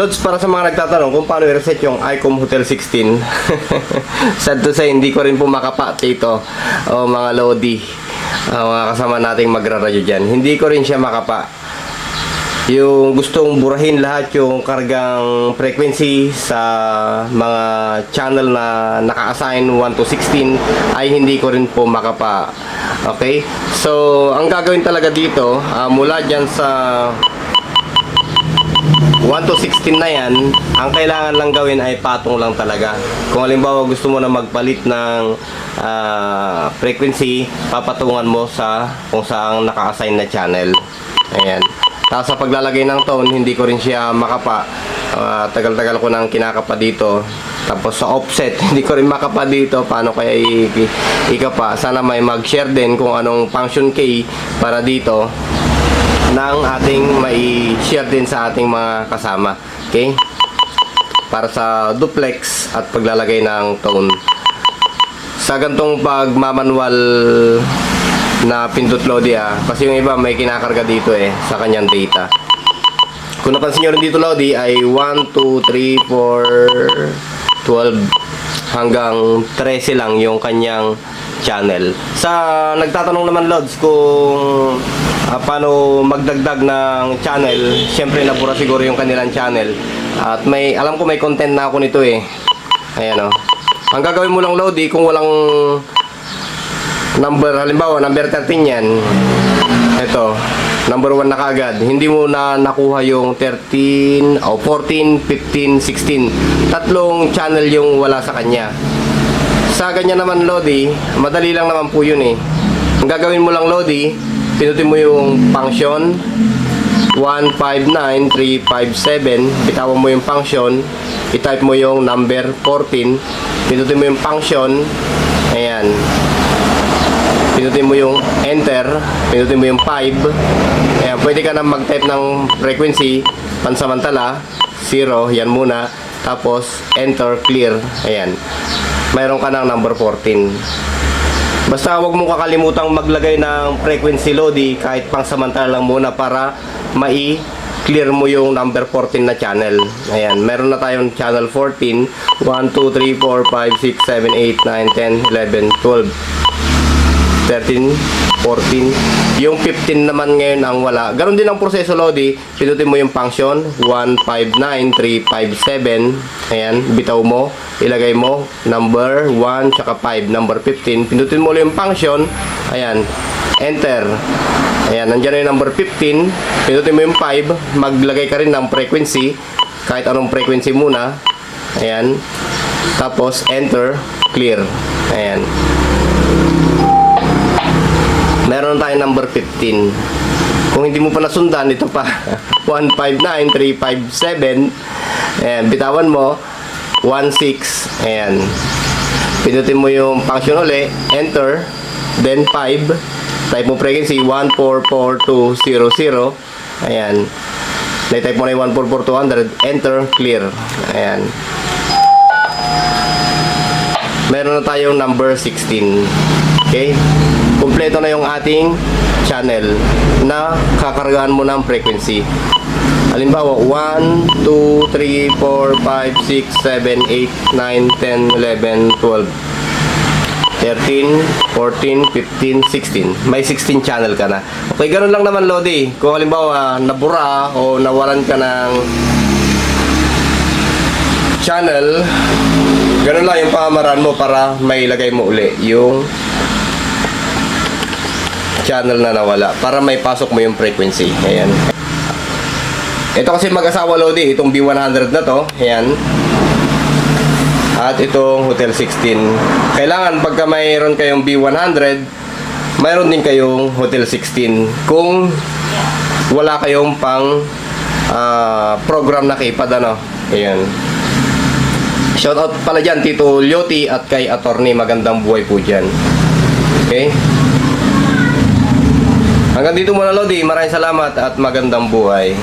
Lods, para sa mga nagtatanong kung paano i-reset yung ICOM Hotel 16. Sad to say, hindi ko rin po makapa dito. O mga Lodi. O mga kasama nating magraradyo dyan. Hindi ko rin siya makapa. Yung gustong burahin lahat yung kargang frequency sa mga channel na naka-assign 1 to 16 ay hindi ko rin po makapa. Okay? So, ang gagawin talaga dito, ah, mula dyan sa 1 to 16 na yan, ang kailangan lang gawin ay patong lang talaga. Kung halimbawa gusto mo na magpalit ng ah, frequency, papatungan mo sa kung saan naka-assign na channel. Ayan. Tapos sa paglalagay ng tone, hindi ko rin siya makapa. Ah, tagal-tagal ko nang kinakapa dito. Tapos sa offset, hindi ko rin makapa dito. Paano kaya ikapa? Sana may mag-share din kung anong function key para dito ng ating mai-share din sa ating mga kasama. Okay? Para sa duplex at paglalagay ng tone. Sa gantong pagmamanual na pindot Lodi ah, kasi yung iba may kinakarga dito eh sa kanyang data. Kung napansin nyo rin dito Lodi ay 1, 2, 3, 4, 12 hanggang 13 lang yung kanyang channel. Sa nagtatanong naman Lods kung ah, paano magdagdag ng channel, syempre nabura siguro yung kanilang channel. At may alam ko may content na ako nito eh. Ayan oh. Ang gagawin mo lang Lodi kung walang number halimbawa number 13 yan. Ito, number 1 na kaagad. Hindi mo na nakuha yung 13 o 14, 15, 16. Tatlong channel yung wala sa kanya. Sa ganyan naman Lodi, madali lang naman po yun eh. Ang gagawin mo lang Lodi, pinutin mo yung function 159357, bitawan mo yung function, i-type mo yung number 14, pinutin mo yung function, ayan, pinutin mo yung enter, pinutin mo yung 5, ayan, pwede ka na mag-type ng frequency, pansamantala, 0, yan muna, tapos enter, clear, ayan, mayroon ka ng number 14. Basta huwag mong kakalimutang maglagay ng frequency Lodi kahit pang samantala lang muna para mai clear mo yung number 14 na channel. Ayan, meron na tayong channel 14. 1, 2, 3, 4, 5, 6, 7, 8, 9, 10, 11, 12. 13, 14. Yung 15 naman ngayon ang wala. Ganon din ang proseso, Lodi. Pinutin mo yung function, 159357. Ayan, bitaw mo. Ilagay mo, number 1, tsaka 5, number 15. Pinutin mo ulit yung function. Ayan, enter. Ayan, nandiyan na yung number 15. Pinutin mo yung 5. Maglagay ka rin ng frequency. Kahit anong frequency muna. Ayan. Tapos, enter, clear. Ayan meron tayong number 15. Kung hindi mo pa nasundan, ito pa. 159357. Ayan, bitawan mo. 16. Ayan. Pinutin mo yung function uli. Enter. Then 5. Type mo frequency 144200. Ayan. Na-type mo na yung 144200. Enter. Clear. Ayan. Meron na tayong number 16. Okay? Kumpleto na yung ating channel na kakargahan mo ng frequency. Halimbawa, 1, 2, 3, 4, 5, 6, 7, 8, 9, 10, 11, 12, 13, 14, 15, 16. May 16 channel ka na. Okay, ganun lang naman, Lodi. Kung halimbawa, nabura o nawalan ka ng channel, ganun lang yung pamamaraan mo para mailagay mo uli yung channel na nawala para may pasok mo yung frequency. Ayan. Ito kasi mag-asawa Lodi, itong B100 na to. Ayan. At itong Hotel 16. Kailangan pagka mayroon kayong B100, mayroon din kayong Hotel 16. Kung wala kayong pang ah, program na keypad ano. Ayan. Shoutout pala dyan, Tito Lyoti at kay Attorney. Magandang buhay po dyan. Okay? Hanggang dito muna, Lodi. Maraming salamat at magandang buhay.